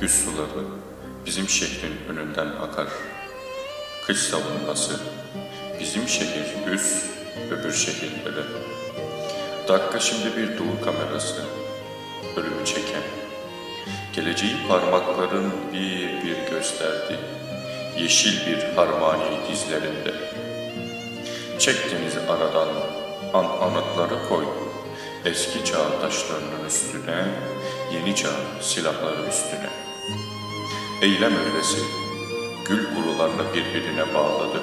güz suları bizim şehrin önünden akar. Kış savunması bizim şehir üst, öbür şehirlere. Dakika şimdi bir doğu kamerası, ölümü çeken. Geleceği parmakların bir bir gösterdi. Yeşil bir harmani dizlerinde. Çektiniz aradan an anıtları koy. Eski çağ taşlarının üstüne, yeni çağ silahları üstüne. Eylem öylesi, gül kurularını birbirine bağladık.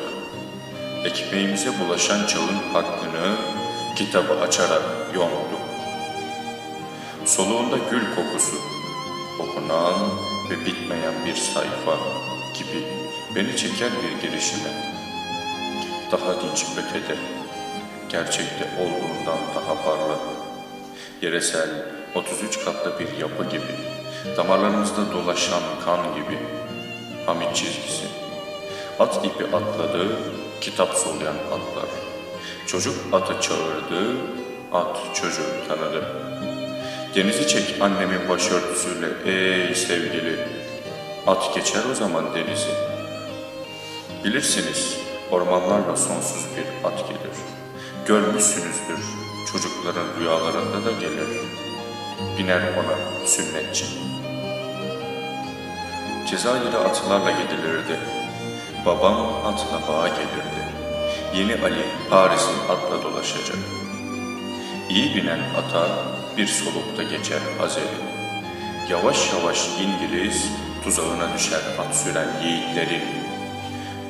Ekmeğimize bulaşan çağın hakkını kitabı açarak yonduk. Soluğunda gül kokusu, okunan ve bitmeyen bir sayfa gibi beni çeker bir girişime. Daha dinç ötede, gerçekte olduğundan daha parlak. Yeresel 33 katlı bir yapı gibi, damarlarımızda dolaşan kan gibi, Hamit çizgisi. At ipi atladı, kitap soluyan atlar. Çocuk atı çağırdı, at çocuğu tanıdı. Denizi çek annemin başörtüsüyle ey sevgili. At geçer o zaman denizi. Bilirsiniz ormanlarla sonsuz bir at gelir. Görmüşsünüzdür çocukların rüyalarında da gelir. Biner ona sünnetçi. Cezayir'e atlarla gidilirdi. Babam atla bağa gelirdi. Yeni Ali Paris'in atla dolaşacak. İyi binen ata bir solukta geçer Azeri. Yavaş yavaş İngiliz tuzağına düşer at süren yiğitlerin.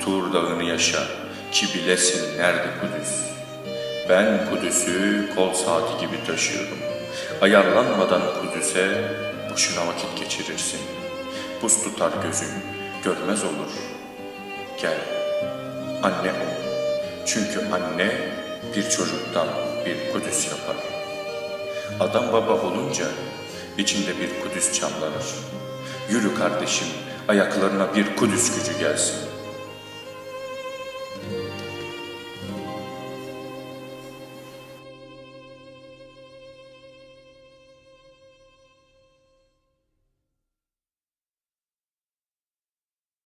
Tur dağını yaşa ki bilesin nerede Kudüs. Ben Kudüs'ü kol saati gibi taşıyorum. Ayarlanmadan Kudüs'e boşuna vakit geçirirsin. Buz tutar gözün, görmez olur. Gel, anne ol. Çünkü anne bir çocuktan bir Kudüs yapar. Adam baba olunca içinde bir Kudüs çamlanır. Yürü kardeşim, ayaklarına bir Kudüs gücü gelsin.